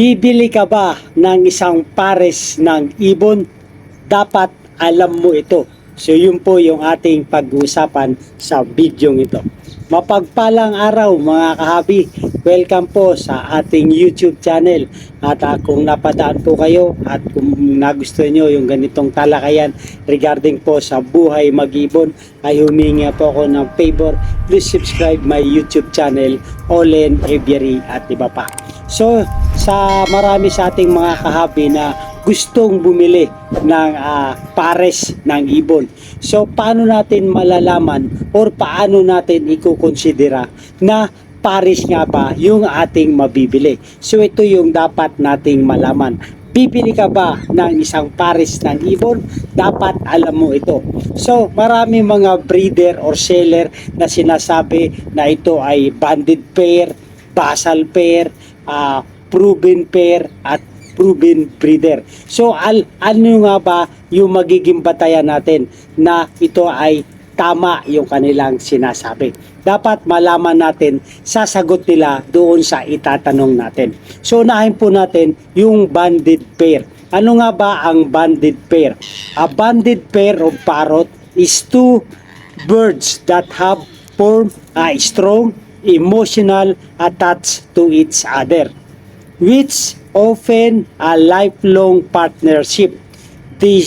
Bibili ka ba ng isang pares ng ibon? Dapat alam mo ito. So yun po yung ating pag-uusapan sa video ito. Mapagpalang araw mga kahabi. Welcome po sa ating YouTube channel. At ah, kung napadaan po kayo at kung nagustuhan nyo yung ganitong talakayan regarding po sa buhay mag-ibon ay humingi po ako ng favor. Please subscribe my YouTube channel Olen Aviary at iba pa. So sa marami sa ating mga kahabi na gustong bumili ng ah, pares ng ibon. So paano natin malalaman or paano natin ikukonsidera na pares nga ba yung ating mabibili. So ito yung dapat nating malaman. Bibili ka ba ng isang pares ng ibon? Dapat alam mo ito. So marami mga breeder or seller na sinasabi na ito ay banded pair, basal pair, ah, proven pair at proven breeder. So al ano nga ba yung magiging batayan natin na ito ay tama yung kanilang sinasabi. Dapat malaman natin sasagot nila doon sa itatanong natin. So unahin po natin yung banded pair. Ano nga ba ang banded pair? A banded pair of parrot is two birds that have formed a strong emotional attached to each other which often a lifelong partnership. They,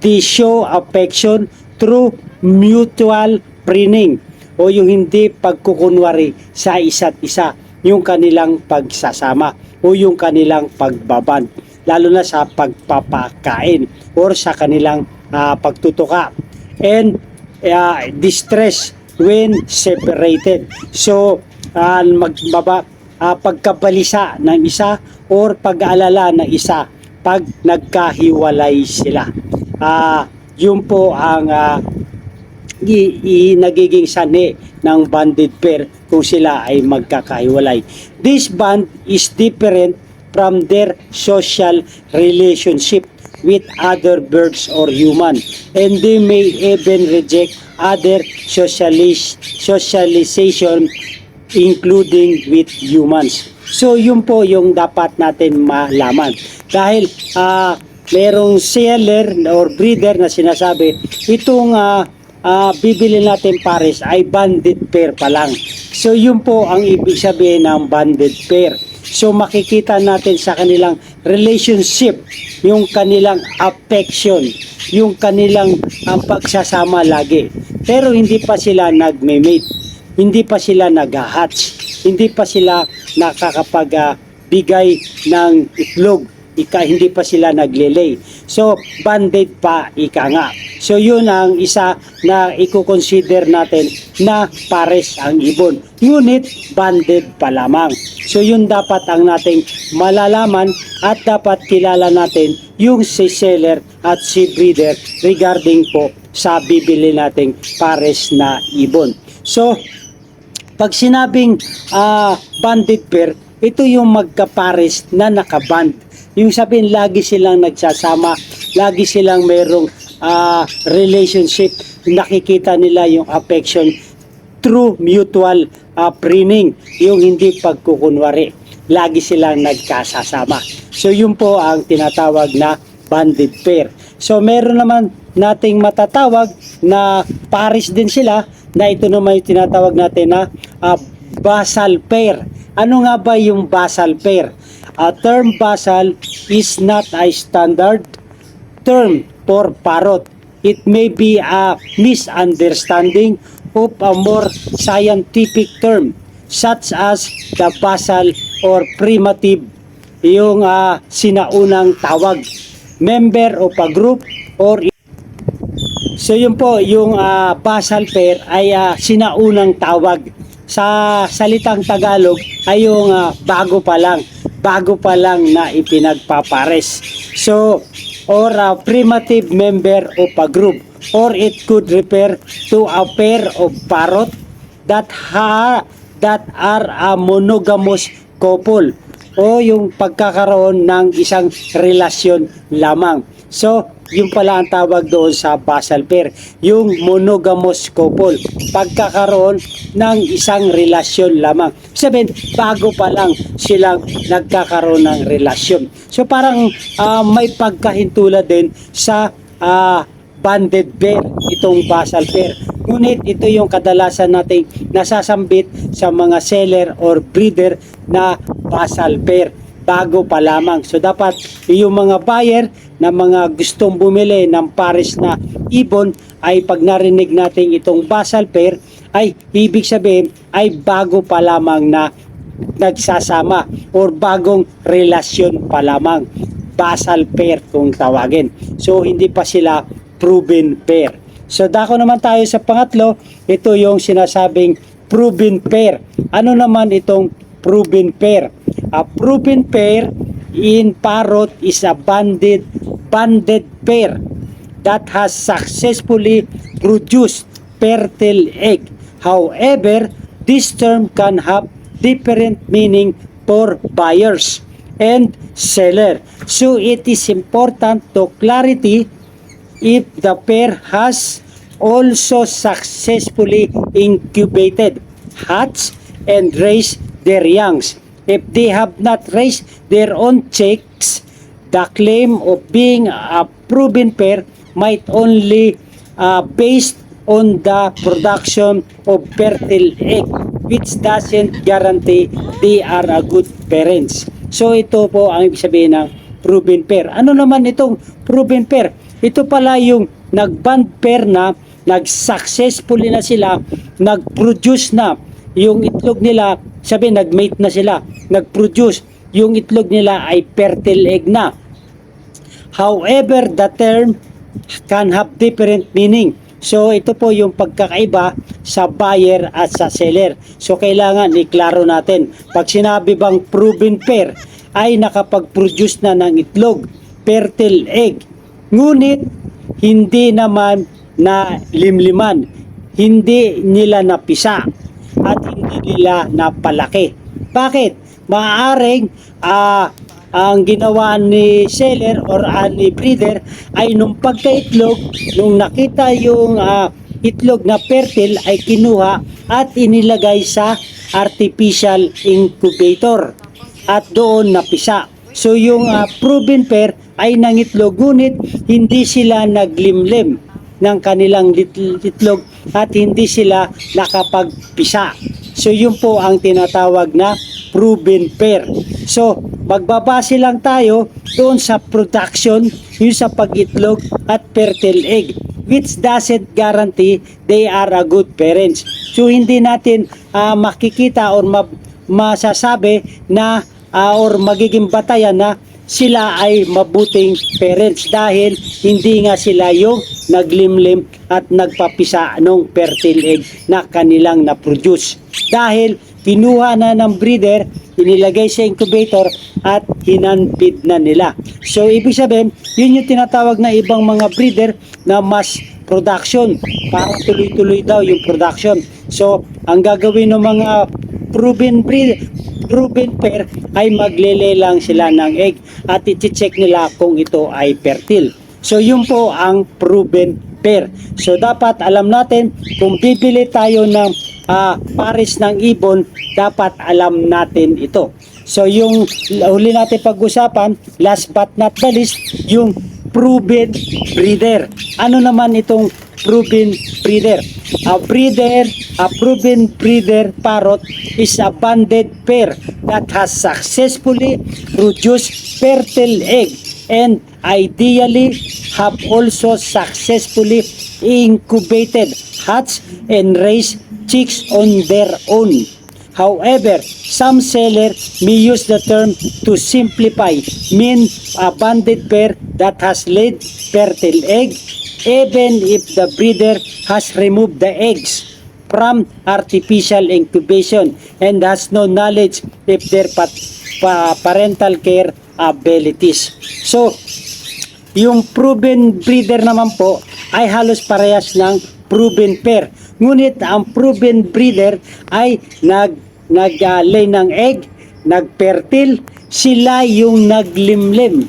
they show affection through mutual preening o yung hindi pagkukunwari sa isa't isa, yung kanilang pagsasama o yung kanilang pagbaban, lalo na sa pagpapakain or sa kanilang ah, pagtutuka. And ah, distress when separated. So, ah, magbaba, ah, pagkabalisa ng isa or pag-aalala ng isa pag nagkahiwalay sila. Ah, yun po ang ah, i, i- nagiging sani ng banded pair kung sila ay magkakahiwalay. This band is different from their social relationship with other birds or human and they may even reject other socialis- socialization including with humans. So yun po yung dapat natin malaman. Dahil ah merong seller or breeder na sinasabi itong ah, ah, bibili natin pares ay banded pair pa lang. So yun po ang ibig sabihin ng banded pair. So makikita natin sa kanilang relationship, yung kanilang affection, yung kanilang ang pagsasama lagi. Pero hindi pa sila nagme-mate, hindi pa sila nag-hatch, hindi pa sila nakakapagbigay ng itlog ika hindi pa sila naglelay. So, banded pa ika nga. So, yun ang isa na i-consider natin na pares ang ibon. Ngunit, banded pa lamang. So, yun dapat ang nating malalaman at dapat kilala natin yung si seller at si breeder regarding po sa bibili nating pares na ibon. So, pag sinabing ah, banded pair, ito yung magkapares na nakaband. Yung sabihin, lagi silang nagsasama, lagi silang merong ah, relationship, nakikita nila yung affection through mutual ah, preening, yung hindi pagkukunwari. Lagi silang nagkasasama. So yun po ang tinatawag na banded pair. So meron naman nating matatawag na pares din sila na ito naman yung tinatawag natin na ah, basal pair. Ano nga ba yung basal pair? A term basal is not a standard term for parrot. It may be a misunderstanding of a more scientific term such as the basal or primitive yung ah, sinaunang tawag member of a group or So yun po, yung ah, basal pair ay ah, sinaunang tawag. Sa salitang Tagalog ay yung ah, bago pa lang, bago pa lang na ipinagpapares. So, or a primitive member of a group or it could refer to a pair of parrot that ha that are a monogamous couple o yung pagkakaroon ng isang relasyon lamang. So, yung pala ang tawag doon sa basal pair, yung monogamous couple. Pagkakaroon ng isang relasyon lamang. Sabihin, bago pa lang silang nagkakaroon ng relasyon. So parang ah, may pagkahintula din sa ah, banded pair, itong basal pair. Ngunit ito yung kadalasan nating nasasambit sa mga seller or breeder na basal pair bago pa lamang. So dapat yung mga buyer na mga gustong bumili ng pares na ibon ay pag narinig natin itong basal pair ay ibig sabihin ay bago pa lamang na nagsasama or bagong relasyon pa lamang basal pair kung tawagin. So hindi pa sila proven pair. So dako naman tayo sa pangatlo, ito yung sinasabing proven pair. Ano naman itong proven pair? A proven pair in parrot is a banded banded pair that has successfully produced fertile egg. However, this term can have different meaning for buyers and seller. So it is important to clarity if the pair has also successfully incubated, hatched, and raised their youngs. If they have not raised their own chicks, the claim of being a proven pair might only uh, based on the production of fertile egg which doesn't guarantee they are a good parents. So ito po ang ibig sabihin ng proven pair. Ano naman itong proven pair? Ito pala yung nag-band pair na nag-successfully na sila, nag-produce na yung itlog nila, sabi nag-mate na sila, nag-produce yung itlog nila ay fertile egg na. However, the term can have different meaning. So ito po yung pagkakaiba sa buyer at sa seller. So kailangan iklaro natin. Pag sinabi bang proven pair ay nakapag-produce na ng itlog, fertile egg. Ngunit hindi naman na limliman, hindi nila napisa at hindi nila napalaki. Bakit? Maaaring ah, ang ginawa ni seller or ah, ni breeder ay nung pagkaitlog, nung nakita yung ah, itlog na fertile ay kinuha at inilagay sa artificial incubator at doon napisa. So yung ah, proven pair ay nangitlog ngunit hindi sila naglimlim ng kanilang itlog at hindi sila nakapagpisa. So yun po ang tinatawag na proven pair. So magbabase lang tayo doon sa production, yung sa pag-itlog at fertile egg which doesn't guarantee they are a good parents. So hindi natin ah, makikita or ma- masasabi na ah, or magiging batayan na sila ay mabuting parents dahil hindi nga sila yung naglimlim at nagpapisa ng fertile egg na kanilang na-produce. Dahil kinuha na ng breeder, inilagay sa incubator at hinanpid na nila. So ibig sabihin, yun yung tinatawag na ibang mga breeder na mas production para tuloy-tuloy daw yung production. So ang gagawin ng mga proven breed proven pair ay maglele lang sila ng egg at i-check nila kung ito ay fertile. So yun po ang proven pair. So dapat alam natin kung bibili tayo ng ah, pares ng ibon, dapat alam natin ito. So yung huli natin pag-usapan, last but not the least, yung proven breeder. Ano naman itong proven breeder? A breeder, a proven breeder parrot is a banded pair that has successfully produced fertile egg and ideally have also successfully incubated, hatched, and raised chicks on their own. However, some sellers may use the term to simplify, mean a banded pair that has laid fertile egg, even if the breeder has removed the eggs from artificial incubation and has no knowledge if their pat- pa- parental care abilities. So, yung proven breeder naman po ay halos parehas ng proven pair. Ngunit ang proven breeder ay nag nag-lay ng egg, nag-fertile, sila yung naglimlim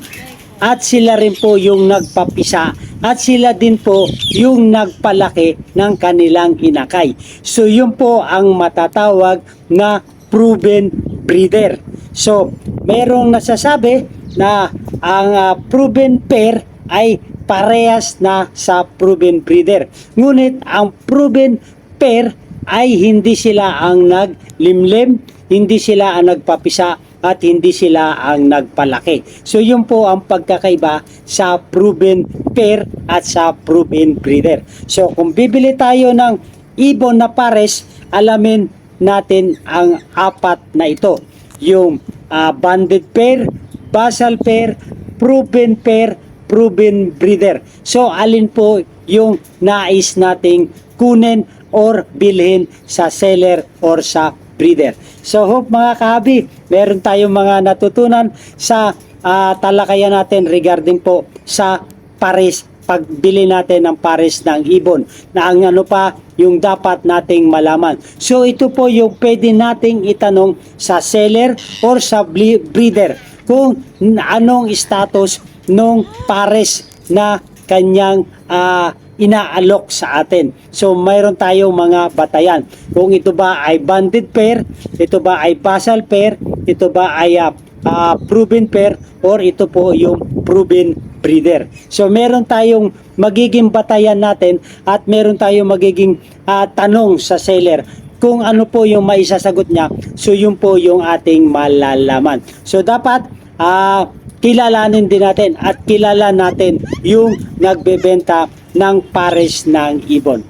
at sila rin po yung nagpapisa at sila din po yung nagpalaki ng kanilang inakay. So yun po ang matatawag na proven breeder. So merong nasasabi na ang ah, proven pair ay parehas na sa proven breeder. Ngunit ang proven pair ay hindi sila ang naglimlim, hindi sila ang nagpapisa at hindi sila ang nagpalaki. So yun po ang pagkakaiba sa proven pair at sa proven breeder. So kung bibili tayo ng ibon na pares, alamin natin ang apat na ito. Yung ah, banded pair, basal pair, proven pair, proven breeder. So alin po yung nais nating kunin or bilhin sa seller or sa breeder. So hope mga kahabi, meron tayong mga natutunan sa ah, talakayan natin regarding po sa pares pagbili natin ng pares ng ibon na ang ano pa yung dapat nating malaman. So ito po yung pwede nating itanong sa seller or sa breeder kung anong status nung pares na kanyang ah, inaalok sa atin. So mayroon tayong mga batayan. Kung ito ba ay banded pair, ito ba ay basal pair, ito ba ay ah, ah, proven pair or ito po yung proven breeder. So meron tayong magiging batayan natin at meron tayong magiging ah, tanong sa seller kung ano po yung maisasagot niya. So yun po yung ating malalaman. So dapat ah kilalanin din natin at kilala natin yung nagbebenta ng pares ng ibon.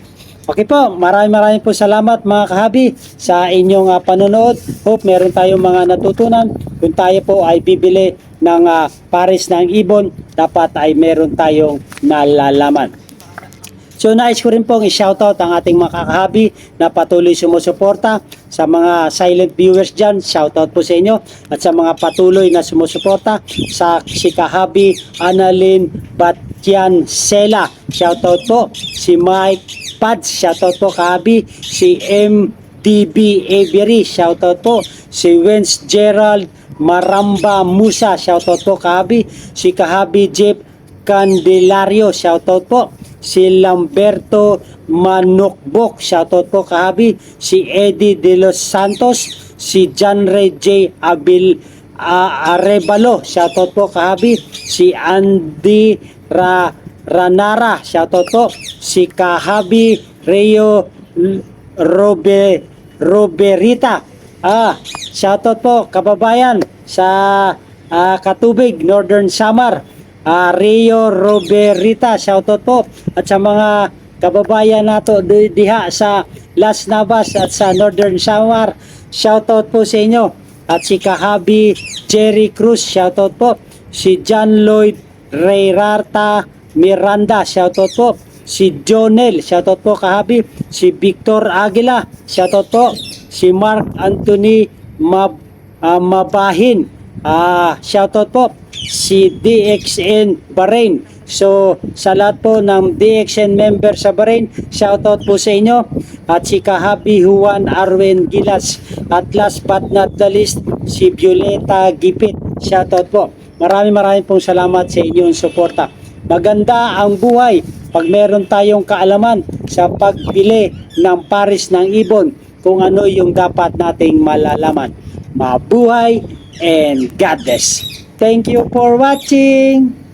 Okay po, maraming maraming po salamat mga kahabi sa inyong ah, panonood. Hope meron tayong mga natutunan. Kung tayo po ay bibili ng ah, pares ng ibon, dapat ay meron tayong nalalaman. So nais ko rin pong i-shoutout ang ating mga kakahabi na patuloy sumusuporta sa mga silent viewers dyan. Shoutout po sa inyo at sa mga patuloy na sumusuporta sa si kahabi Annalyn Batyan Sela. Shoutout po si Mike Pads. Shoutout po kahabi si MDB Avery. Shoutout po si Wens Gerald Maramba Musa. Shoutout po kahabi si kahabi Jeff Candelario, shoutout po. Si Lamberto Manukbok, shoutout po kahabi. Si Eddie De Los Santos, si John Ray J. Abil ah, Arevalo, shoutout po kahabi. Si Andy Ra Ranara, shoutout po. Si kahabi Rio Robe Roberita. Ah, shoutout po kababayan sa ah, Katubig, Northern Samar. Ah, Rio Roberita, shoutout po. At sa mga kababayan nato di- diha sa Las Navas at sa Northern Samar, shoutout po sa inyo. At si Kahabi Jerry Cruz, shoutout po. Si John Lloyd Rayrarta Miranda, shoutout po. Si Jonel, shoutout po Kahabi. Si Victor Aguila, shoutout po. Si Mark Anthony Mab ah, Mabahin, ah, shoutout po si DXN Bahrain. So, sa lahat po ng DXN member sa Bahrain, shoutout po sa inyo. At si Kahabi Juan Arwen Gilas. At last but not the least, si Violeta Gipit. Shoutout po. Maraming maraming pong salamat sa inyong suporta. Maganda ang buhay pag meron tayong kaalaman sa pagbili ng paris ng ibon kung ano yung dapat nating malalaman. Mabuhay and God bless. Thank you for watching.